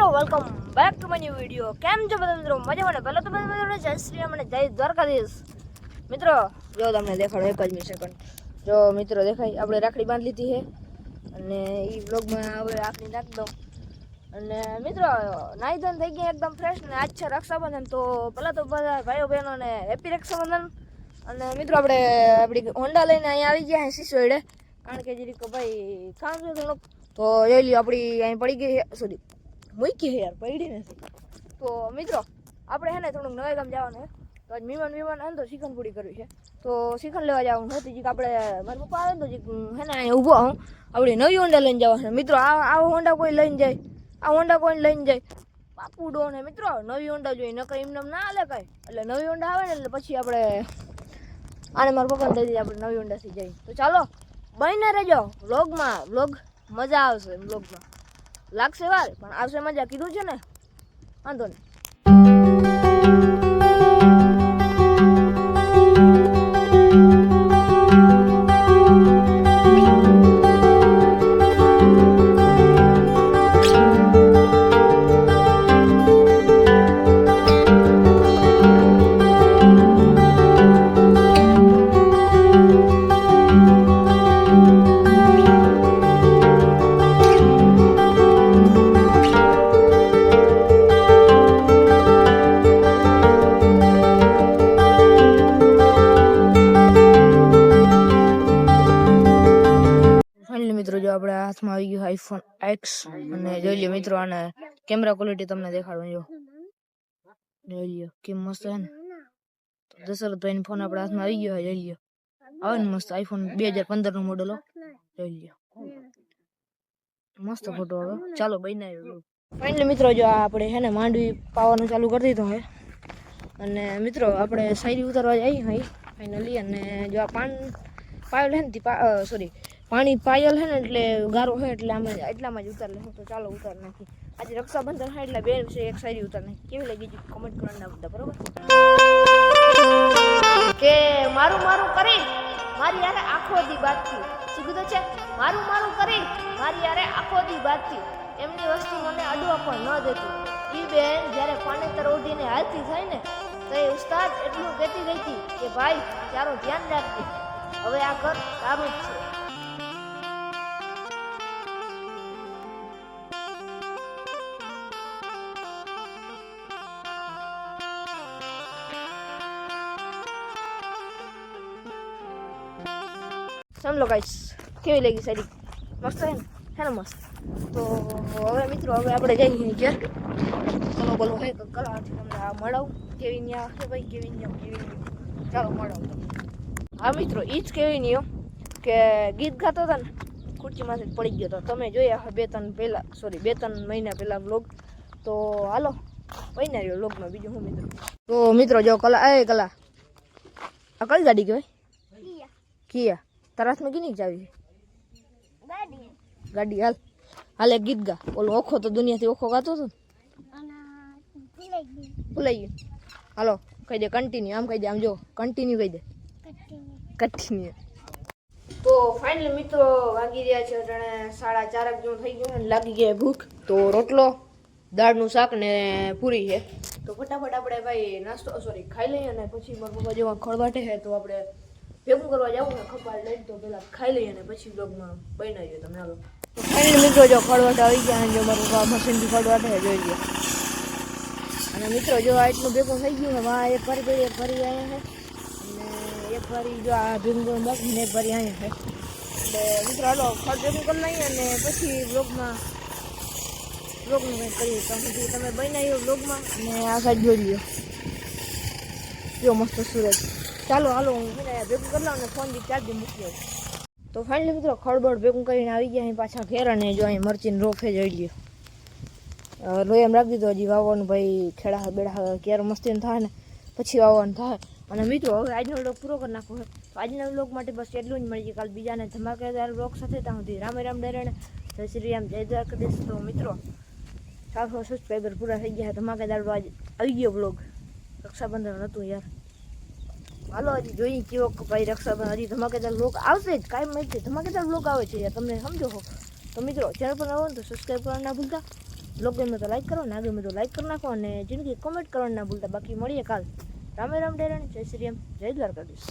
મિત્રો welcome back to my video કેમ છો બધા મિત્રો? મજામાં ને? પહેલાં તો બધા મિત્રો, જય શ્રી અને જય દ્વારકાધીશ. મિત્રો, જો તમને દેખાડો એક જ મિનિટ સેકન્ડ જો મિત્રો દેખાય, આપણે રાખડી બાંધી લીધી છે. અને એ બ્લોગમાં હવે રાખડી નાખી દઉં. અને મિત્રો નાઈ ધન થઈ ગયા એકદમ ફ્રેશ ને આજ છે રક્ષાબંધન. તો પહેલાં તો બધા ભાઈઓ બહેનોને હેપી રક્ષાબંધન. અને મિત્રો, આપણે આપણી હોન્ડા લઈને અહીંયા આવી ગયા હેસી સિસોડે કારણ કે જરીક ભાઈ કામ છે થોડુંક. તો જોઈ લ્યો આપણી અહીં પડી ગઈ સોરી મૂકી યાર, પડી નથી. તો મિત્રો, આપણે હે ને થોડુંક નવા ગામ જવાનું છે. તો આજ મીમાન મીમાન આવે તો શિખંડ પૂરી કરવી છે. તો શિખંડ લેવા જવાનું હતું જીક આપણે, મારા પપ્પા આવે તો જીક હે અહીંયા ઊભો હું. આપણે નવી હોન્ડા લઈને જવાનું છે. મિત્રો, આ આ હોન્ડા કોઈ લઈને જાય. આ હોન્ડા કોઈ લઈને જાય. પાપુડો ને, મિત્રો નવી હોન્ડા જોઈએ. નકર એમને ના હાલે કાંઈ. એટલે નવી હોન્ડા આવે ને, એટલે પછી આપણે આને મારા પપ્પાને દઈ દઈએ, આપણે નવી હોન્ડાથી જઈએ. તો ચાલો બનીને રહેજો. વ્લોગમાં વ્લોગ મજા આવશે વ્લોગમાં લાગશે વાર પણ આવશે મજા કીધું છે ને વાંધો નહીં. હાથમાં આવી ગયું આઈફોન એક્સ અને જોઈ લ્યો મિત્રો, આને કેમેરા ક્વોલિટી તમને દેખાડું, જો. જોઈ લ્યો, કેમ મસ્ત છે ને? દશરથભાઈ ફોન આપણા હાથમાં આવી ગયો જોઈ લ્યો. આવે ને મસ્ત આઈફોન બે હજાર પંદરનું મોડલ જોઈ લ્યો. મસ્ત ફોટો આવે. ચાલો, બનાવ્યો ફાઇનલી મિત્રો, જો આપણે હે ને માંડવી પાવાનું ચાલુ કરી દીધું હે અને મિત્રો, આપણે શાયરી ઉતારવા જઈએ અહીં ફાઇનલી અને જો આ પાન પાયલ હે ને સોરી પાણી પાયલ હે ને એટલે ગારો હે એટલે અમે એટલામાં જ ઉતાર લે તો ચાલો ઉતાર નાખી આજે રક્ષાબંધન હે એટલે બે વિશે એક સારી ઉતાર નાખી. કેવી લાગી છે કમેન્ટ ના બધા, બરોબર? કે મારું મારું કરી, મારી યારે આખો દી બાતથી સીધું તો છે? મારું મારું કરી, મારી યારે આખો દી બાતથી એમની વસ્તુ મને અડવા પણ ન દેતી. ઈ બેન જ્યારે પાનેતર ઓઢીને હાલતી થાય ને, તો એ ઉસ્તાદ એટલું કહેતી ગઈ હતી કે ભાઈ, તારું ધ્યાન રાખજે. હવે આ ઘર તારું જ છે. સમજો ગાઈસ કેવી લાગી સારી મસ્ત છે ને? છે ને મસ્ત. તો હવે મિત્રો હવે આપણે જઈએ ઘેર. ચલો બોલો હે તો આથી તમને આ મળાવું. કેવી ન્યા છે ભાઈ કેવી ન્યા કેવી ચાલો મળાવું. હા મિત્રો એ જ કેવી ન્યો કે ગીત ગાતો હતા ને ખુરચીમાંથી પડી ગયો હતો તમે જોયા બે ત્રણ પહેલાં સોરી બે ત્રણ મહિના પહેલાં વ્લોગ તો હાલો પૈના રહ્યો વ્લોગમાં બીજું હું મિત્રો. તો મિત્રો જો કલા એ કલા. આ કઈ ગાડી કહેવાય? કિયા. તારા હાથમાં કીની ચાવી છે ગાડી હાલ. હાલ એક ગીત ગા. ઓલો ઓખો તો દુનિયાથી ઓખો ગાતો હતો ને. ભૂલાઈ ગયું. હાલો કહી દે કન્ટિન્યુ આમ કહી દે આમ જો. કન્ટિન્યુ કહી દે. કન્ટિન્યુ તો ફાઇનલી મિત્રો વાગી રહ્યા છે અટાણે સાડા ચારક જેવું થઈ ગયું અને લાગી ગયા ભૂખ. તો રોટલો દાળનું શાક ને પૂરી છે. તો ફટાફટ આપણે ભાઈ નાસ્તો સોરી ખાઈ લઈએ અને પછી મારા પપ્પા જેવા ખળવાટે છે તો આપણે ભેગું કરવા જવું ને ખપાળ લઈને તો પેલા ખાઈ લઈએ અને પછી બ્લોગમાં બનાવીએ તમે હાલો. તો મિત્રો, જો ફળવાટ આવી ગયા અને જો મારું મશીનથી ફળવાટ જોઈ લો. અને મિત્રો, જો આ એટલું ભેગું થઈ ગયું હવે આ એક ફરી ગઈ, એક ફરી આવ્યા છે. અને એક ફરી જો આ ભેગું ને એક ફરી આવ્યા છે. એટલે મિત્રો, હાલો, ફળ ભેગું કરી લઈએ અને પછી બ્લોગમાં બ્લોગનું કંઈક કરીએ. તો પછી તમે બનાવ્યો બ્લોગમાં અને આ સાઈડ જોઈ લ્યો. જો મસ્ત સુરત ચાલો, હાલો, હું ભેગું કરી લઉં ને ફોન બી ચાર્જિંગ મૂકી તો ફાઇનલી મિત્રો ખળબળ ભેગું કરીને આવી ગયા અહીં પાછા ઘેર અને જો અહીં મરચીને રોફે જઈ લ્યો લોહી એમ રાખી દીધો, હજી વાવવાનું ભાઈ ખેડા બેડા ક્યારે મસ્તી થાય ને પછી વાવવાનું થાય. અને મિત્રો, હવે આજનો વ્લોગ પૂરો કરી નાખો આજના વ્લોગ માટે બસ એટલું જ મળી મળીએ કાલ બીજાને ધમાકેદાર વ્લોગ સાથે, ત્યાં સુધી રામે રામ ડરેણ જય શ્રી રામ, જય દ્વારકાધીશ. તો મિત્રો સાતસો સબસ્ક્રાઈબર પૂરા થઈ ગયા. ધમાકેદાર આજ આવી ગયો વ્લોગ રક્ષાબંધન હતું યાર. હાલો, હજી જોઈએ કેવો કે ભાઈ રક્ષાબંધન, હજી ધમાકેદાર લોક આવશે જ. કાંઈ માહિતી ધમાકેદાર લોક આવે છે તમને સમજો તો મિત્રો ચેનલ પર આવો ને તો સબસ્ક્રાઈબ કરવાનું ના ભૂલતા. બ્લોગ ગમે તો લાઈક કરો, ના ગમે તો લાઈક કરી નાખો અને જિંદગી કોમેન્ટ કરવાનું ના ભૂલતા. બાકી મળીએ કાલ. રામે રામ ડેરણ જય શ્રી રામ, જય દ્વારકાધીશ.